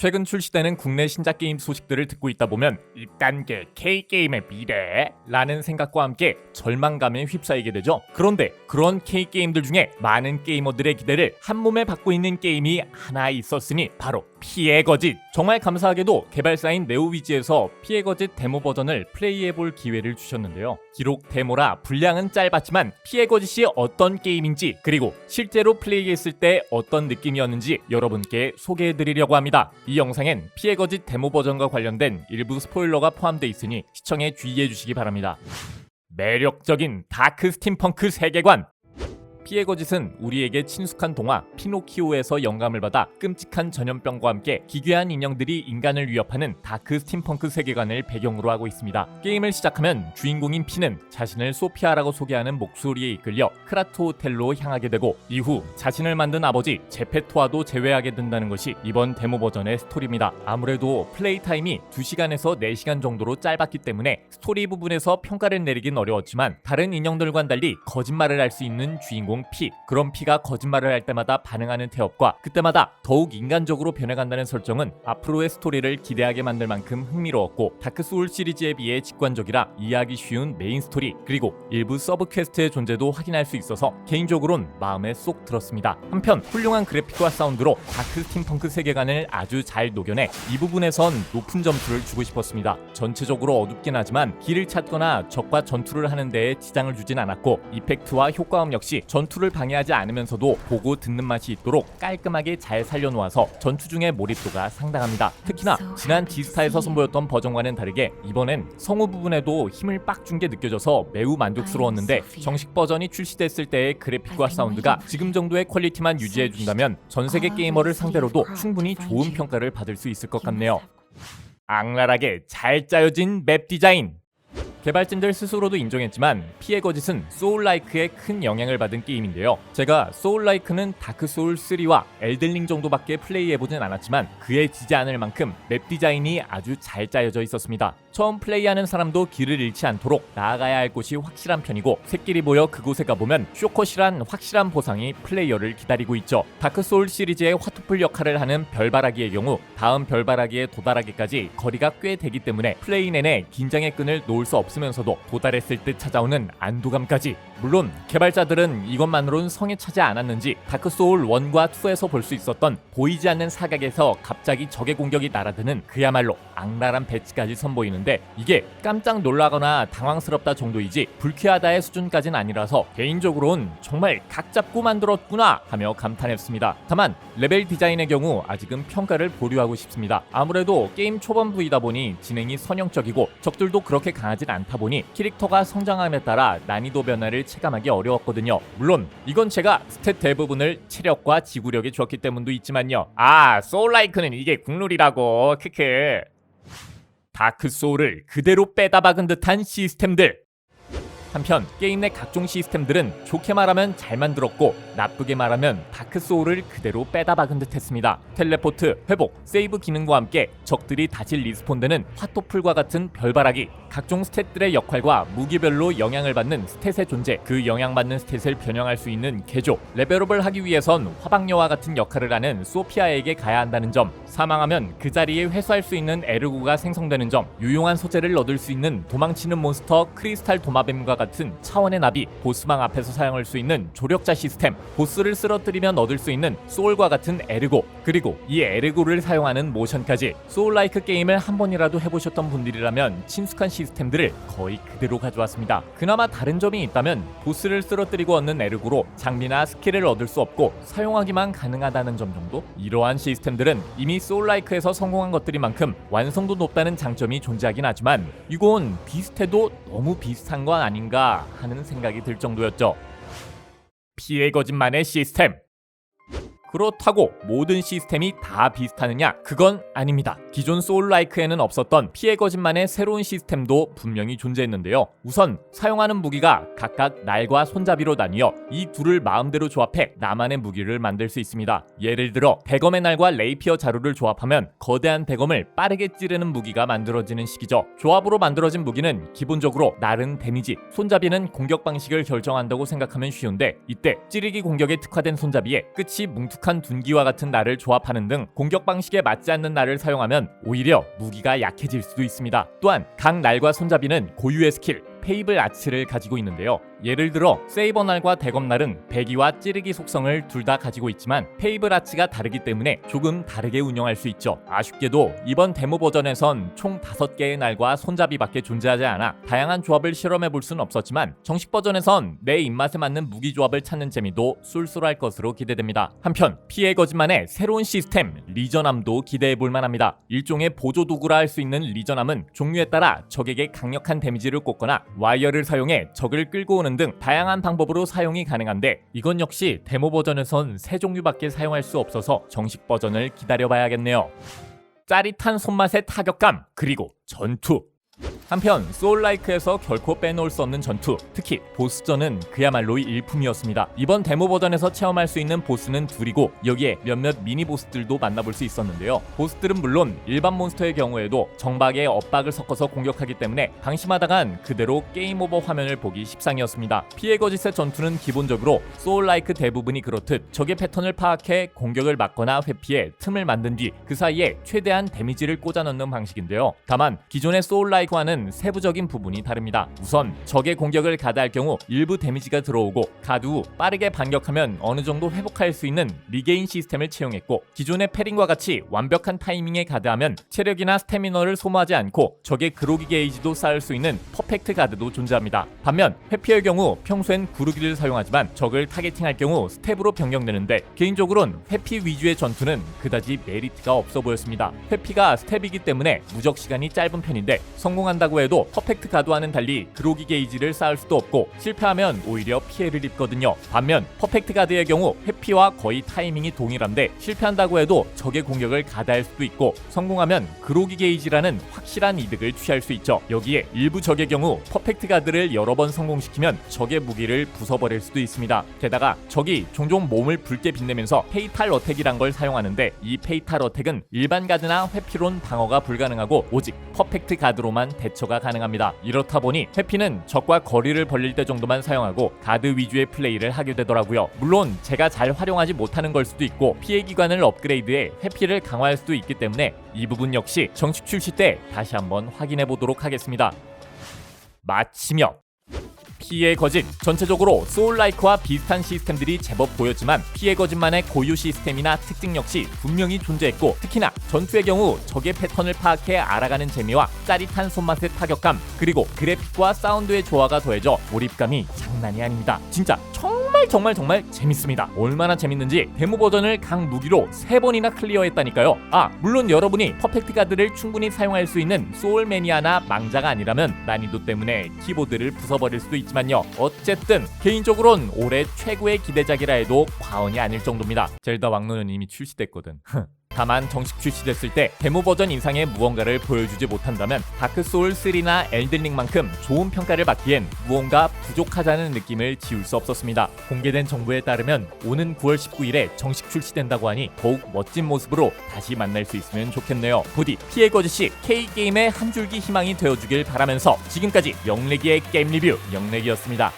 최근 출시되는 국내 신작 게임 소식들을 듣고 있다 보면 1단계 K게임의 미래? 라는 생각과 함께 절망감에 휩싸이게 되죠. 그런데 그런 K게임들 중에 많은 게이머들의 기대를 한 몸에 받고 있는 게임이 하나 있었으니 바로 피해 거짓. 정말 감사하게도 개발사인 네오위즈에서 피해 거짓 데모 버전을 플레이해볼 기회를 주셨는데요. 기록 데모라 분량은 짧았지만 피해 거짓이 어떤 게임인지 그리고 실제로 플레이했을 때 어떤 느낌이었는지 여러분께 소개해드리려고 합니다. 이 영상엔 피해 거짓 데모 버전과 관련된 일부 스포일러가 포함되어 있으니 시청에 주의해 주시기 바랍니다. 매력적인 다크 스팀펑크 세계관 피해 거짓은 우리에게 친숙한 동화 피노키오에서 영감을 받아 끔찍한 전염병과 함께 기괴한 인형들이 인간을 위협하는 다크 스팀펑크 세계관을 배경으로 하고 있습니다. 게임을 시작하면 주인공인 피는 자신을 소피아라고 소개하는 목소리에 이끌려 크라토 호텔로 향하게 되고 이후 자신을 만든 아버지 제페토와도 제외하게 된다는 것이 이번 데모 버전의 스토리입니다. 아무래도 플레이 타임이 2시간에서 4시간 정도로 짧았기 때문에 스토리 부분에서 평가를 내리긴 어려웠지만 다른 인형들과는 달리 거짓말을 할 수 있는 주인공 피 그런 피가 거짓말을 할 때마다 반응하는 태엽과 그때마다 더욱 인간적으로 변해간다는 설정은 앞으로의 스토리를 기대하게 만들 만큼 흥미로웠고 다크 소울 시리즈에 비해 직관적이라 이해하기 쉬운 메인 스토리 그리고 일부 서브 퀘스트의 존재도 확인할 수 있어서 개인적으론 마음에 쏙 들었습니다. 한편 훌륭한 그래픽과 사운드로 다크 스팀펑크 세계관을 아주 잘 녹여내 이 부분에선 높은 점수를 주고 싶었습니다. 전체적으로 어둡긴 하지만 길을 찾거나 적과 전투를 하는 데에 지장을 주진 않았고 이펙트와 효과음 역시 전 투를 방해하지 않으면서도 보고 듣는 맛이 있도록 깔끔하게 잘 살려놓아서 전투 중의 몰입도가 상당합니다. 특히나 지난 디스타에서 선보였던 버전과는 다르게 이번엔 성우 부분에도 힘을 빡 준 게 느껴져서 매우 만족스러웠는데 정식 버전이 출시됐을 때의 그래픽과 사운드가 지금 정도의 퀄리티만 유지해 준다면 전 세계 게이머를 상대로도 충분히 좋은 평가를 받을 수 있을 것 같네요. 악랄하게 잘 짜여진 맵 디자인 개발진들 스스로도 인정했지만 피해 거짓은 소울라이크에 큰 영향을 받은 게임인데요. 제가 소울라이크는 다크 소울 3와 엘든링 정도밖에 플레이해보진 않았지만 그에 지지 않을 만큼 맵 디자인이 아주 잘 짜여져 있었습니다. 처음 플레이하는 사람도 길을 잃지 않도록 나아가야 할 곳이 확실한 편이고 새끼리 모여 그곳에 가보면 쇼컷이란 확실한 보상이 플레이어를 기다리고 있죠. 다크 소울 시리즈의 화투풀 역할을 하는 별바라기의 경우 다음 별바라기에 도달하기까지 거리가 꽤 되기 때문에 플레이 내내 긴장의 끈을 놓을 수 없 으면서도 도달했을 때 찾아오는 안도감까지 물론 개발자들은 이것만으론 성에 차지 않았는지 다크 소울 1과 2에서 볼 수 있었던 보이지 않는 사각에서 갑자기 적의 공격이 날아드는 그야말로 악랄한 배치까지 선보이는데 이게 깜짝 놀라거나 당황스럽다 정도이지 불쾌하다의 수준까진 아니라서 개인적으로는 정말 각 잡고 만들었구나 하며 감탄했습니다. 다만 레벨 디자인의 경우 아직은 평가를 보류하고 싶습니다. 아무래도 게임 초반 부이다 보니 진행이 선형적이고 적들도 그렇게 강하진 않다 보니 캐릭터가 성장함에 따라 난이도 변화를 체감하기 어려웠거든요. 물론 이건 제가 스탯 대부분을 체력과 지구력에 주었기 때문도 있지만요. 아 소울라이크는 이게 국룰이라고 크크. 다크 소울을 그대로 빼다 박은 듯한 시스템들. 한편 게임 내 각종 시스템들은 좋게 말하면 잘 만들었고 나쁘게 말하면 다크 소울을 그대로 빼다 박은 듯했습니다. 텔레포트, 회복, 세이브 기능과 함께 적들이 다시 리스폰되는 화토풀과 같은 별바라기, 각종 스탯들의 역할과 무기별로 영향을 받는 스탯의 존재, 그 영향받는 스탯을 변형할 수 있는 개조, 레벨업을 하기 위해선 화방녀와 같은 역할을 하는 소피아에게 가야 한다는 점, 사망하면 그 자리에 회수할 수 있는 에르고가 생성되는 점, 유용한 소재를 얻을 수 있는 도망치는 몬스터 크리스탈 도마뱀과 같은 차원의 나비, 보스방 앞에서 사용할 수 있는 조력자 시스템, 보스를 쓰러뜨리면 얻을 수 있는 소울과 같은 에르고, 그리고 이 에르고를 사용하는 모션까지. 소울라이크 게임을 한 번이라도 해보셨던 분들이라면 친숙한 시 스템들을 거의 그대로 가져왔습니다. 그나마 다른 점이 있다면 보스를 쓰러뜨리고 얻는 에르고로 장비나 스킬을 얻을 수 없고 사용하기만 가능하다는 점 정도? 이러한 시스템들은 이미 소울라이크에서 성공한 것들이만큼 완성도 높다는 장점이 존재하긴 하지만 이건 비슷해도 너무 비슷한 건 아닌가 하는 생각이 들 정도였죠. 피해 거짓만의 시스템. 그렇다고 모든 시스템이 다 비슷하느냐? 그건 아닙니다. 기존 소울라이크에는 없었던 피해 거짓만의 새로운 시스템도 분명히 존재했는데요. 우선 사용하는 무기가 각각 날과 손잡이로 나뉘어 이 둘을 마음대로 조합해 나만의 무기를 만들 수 있습니다. 예를 들어 대검의 날과 레이피어 자루를 조합하면 거대한 대검을 빠르게 찌르는 무기가 만들어지는 식이죠. 조합으로 만들어진 무기는 기본적으로 날은 데미지, 손잡이는 공격 방식을 결정한다고 생각하면 쉬운데 이때 찌르기 공격에 특화된 손잡이에 끝이 뭉툭 익숙한 둔기와 같은 날을 조합하는 등 공격 방식에 맞지 않는 날을 사용하면 오히려 무기가 약해질 수도 있습니다. 또한 각 날과 손잡이는 고유의 스킬 페이블 아츠를 가지고 있는데요. 예를 들어 세이버 날과 대검 날은 배기와 찌르기 속성을 둘 다 가지고 있지만 페이블 아츠가 다르기 때문에 조금 다르게 운영할 수 있죠. 아쉽게도 이번 데모 버전에선 총 5개의 날과 손잡이밖에 존재하지 않아 다양한 조합을 실험해 볼 수는 없었지만 정식 버전에선 내 입맛에 맞는 무기 조합을 찾는 재미도 쏠쏠할 것으로 기대됩니다. 한편 피해 거짓만의 새로운 시스템 리전함도 기대해 볼 만합니다. 일종의 보조 도구라 할 수 있는 리전함은 종류에 따라 적에게 강력한 데미지를 꽂거나 와이어를 사용해 적을 끌고 오는 등 다양한 방법으로 사용이 가능한데 이건 역시 데모 버전에선 세 종류밖에 사용할 수 없어서 정식 버전을 기다려봐야겠네요. 짜릿한 손맛의 타격감 그리고 전투 한편 소울라이크에서 결코 빼놓을 수 없는 전투 특히 보스전은 그야말로 일품이었습니다. 이번 데모 버전에서 체험할 수 있는 보스는 둘이고 여기에 몇몇 미니 보스들도 만나볼 수 있었는데요. 보스들은 물론 일반 몬스터의 경우에도 정박에 엇박을 섞어서 공격하기 때문에 방심하다간 그대로 게임 오버 화면을 보기 십상이었습니다. 피해 거짓의 전투는 기본적으로 소울라이크 대부분이 그렇듯 적의 패턴을 파악해 공격을 막거나 회피해 틈을 만든 뒤 그 사이에 최대한 데미지를 꽂아 넣는 방식인데요. 다만 기존의 소울라이크와는 세부적인 부분이 다릅니다. 우선 적의 공격을 가다할 경우 일부 데미지가 들어오고 가드 후 빠르게 반격하면 어느 정도 회복할 수 있는 리게인 시스템을 채용했고 기존의 패링과 같이 완벽한 타이밍에 가드하면 체력이나 스태미너를 소모하지 않고 적의 그로기 게이지도 쌓을 수 있는 퍼펙트 가드도 존재합니다. 반면 회피의 경우 평소엔 구르기를 사용하지만 적을 타겟팅할 경우 스텝으로 변경되는데 개인적으로는 회피 위주의 전투는 그다지 메리트가 없어 보였습니다. 회피가 스텝이기 때문에 무적 시간이 짧은 편인데 성공한다고 해도 퍼펙트 가드와는 달리 그로기 게이지를 쌓을 수도 없고 실패하면 오히려 피해를 입거든요. 반면 퍼펙트 가드의 경우 회피와 거의 타이밍이 동일한데 실패한다고 해도 적의 공격을 가다할 수도 있고 성공하면 그로기 게이지라는 확실한 이득을 취할 수 있죠. 여기에 일부 적의 경우 퍼펙트 가드를 여러 번 성공시키면 적의 무기를 부숴버릴 수도 있습니다. 게다가 적이 종종 몸을 붉게 빛내면서 페이탈 어택이란 걸 사용하는데 이 페이탈 어택은 일반 가드나 회피론 방어가 불가능하고 오직 퍼펙트 가드로만 대처 가 가능합니다. 이렇다 보니 회피는 적과 거리를 벌릴 때 정도만 사용하고 가드 위주의 플레이를 하게 되더라고요. 물론 제가 잘 활용하지 못하는 걸 수도 있고 피해 기관을 업그레이드해 회피를 강화할 수도 있기 때문에 이 부분 역시 정식 출시 때 다시 한번 확인해 보도록 하겠습니다. 마치며 피해 거짓. 전체적으로 소울라이크와 비슷한 시스템들이 제법 보였지만 피해 거짓만의 고유 시스템이나 특징 역시 분명히 존재했고 특히나 전투의 경우 적의 패턴을 파악해 알아가는 재미와 짜릿한 손맛의 타격감 그리고 그래픽과 사운드의 조화가 더해져 몰입감이 장난이 아닙니다. 진짜 정말 정말 정말 재밌습니다. 얼마나 재밌는지 데모 버전을 각 무기로 세번이나 클리어했다니까요. 아 물론 여러분이 퍼펙트 가드를 충분히 사용할 수 있는 소울 매니아나 망자가 아니라면 난이도 때문에 키보드를 부숴버릴 수도 있지만요. 어쨌든 개인적으론 올해 최고의 기대작이라 해도 과언이 아닐 정도입니다. 젤다 왕노는 이미 출시됐거든 다만 정식 출시됐을 때 데모 버전 이상의 무언가를 보여주지 못한다면 다크 소울 3나 엘든링만큼 좋은 평가를 받기엔 무언가 부족하다는 느낌을 지울 수 없었습니다. 공개된 정보에 따르면 오는 9월 19일에 정식 출시된다고 하니 더욱 멋진 모습으로 다시 만날 수 있으면 좋겠네요. 부디 피해 거짓이 K 게임의 한 줄기 희망이 되어주길 바라면서 지금까지 영래기의 게임 리뷰 영래기였습니다.